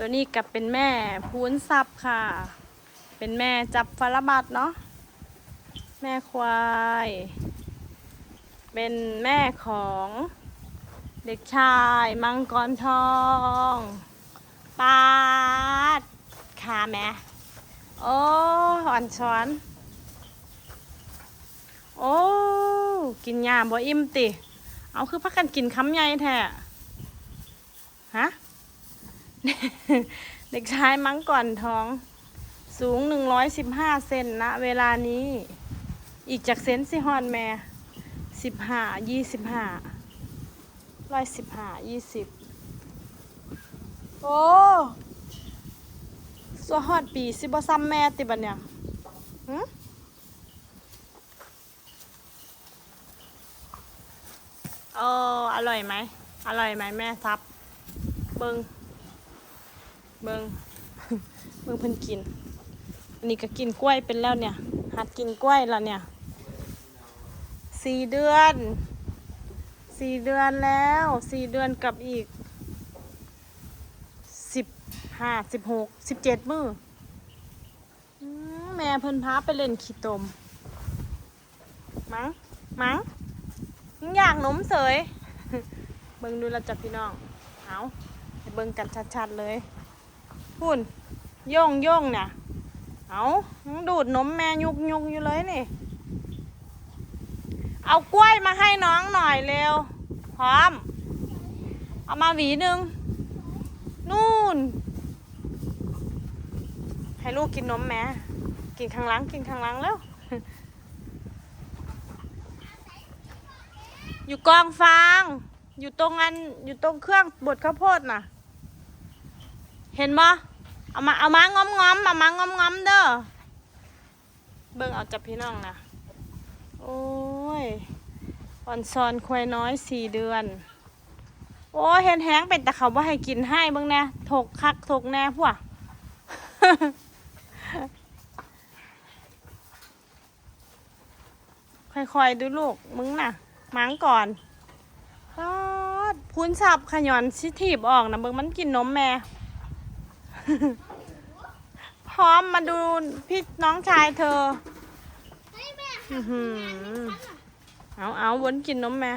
ตัวนี้กับเป็นแม่พูนซับค่ะ เป็นแม่จับฟาราบัตเนาะ แม่ควาย เป็นแม่ของเด็กชายมังกรทองปาดขาแม่โอ้อ่อนช้อน โอ้ กินยาบ่อิ่มติ เอาคือพักกันกินคำใหญ่แท้ฮะ เด็กชายมังก่อนท้อง สูง115เซนนะ เวลานี้ อีกจากเซนสิฮอนแม่15 25ร้อยสิบห้ายี่สิบโอ้สัวฮอดปีสิบ่ซ้ำแม่ติบัดเนี่ยหึโอ้อร่อยไหม อร่อยไหมแม่ซับ เบิง เบิงเบิงเพิ่นกิน อันนี้ก็กินกล้วยเป็นแล้วเนี่ย หัดกินกล้วยแล้วเนี่ยสี่เดือนสี่เดือนแล้วสี่เดือนกับอีกสิบห้าสิบหกสิบเจ็ดมือแม่เพิ่นพาไปเล่นขี้ตม มั้ง มั้งยังอยากหนมเสย เบิ่งดูแลวจับพี่น้อง เอาเบิ่งกันชัดๆเลย พุ่นย่องย่องเนี่ยเอาดูดนมแม่ยุกยุกอยู่เลยนี่ เอากล้วยมาให้น้องหน่อยเร็ว พร้อม เอามาหวีหนึ่งนู่น ให้ลูกกินนมแม่กินข้างหลังกินข้างหลังแล้ว อยู่กองฟาง อยู่ตรงอัน อยู่ตรงเครื่องบดข้าวโพดน่ะ เห็นบ่เอามาเอามางอมงอมเอามางอมงอมเด้อเบิ่งเอาจับพี่น้องนะโอ้ยอ่อนซอนควายน้อยสี่เดือน โอ้เห็นแห้งเป็นแต่เขาว่าให้กินให้เบิ่งแน่ถกคักถกแน่พวกค่อยๆดูลูกมึงน่ะมังก่อนอพูนสับขยอนชิทีบออกนะเบิ่งมันกินนมแม่ พร้อมมาดูพี่น้องชายเธอให้แม่อื้อหือเอาเอาวนกินนมแม่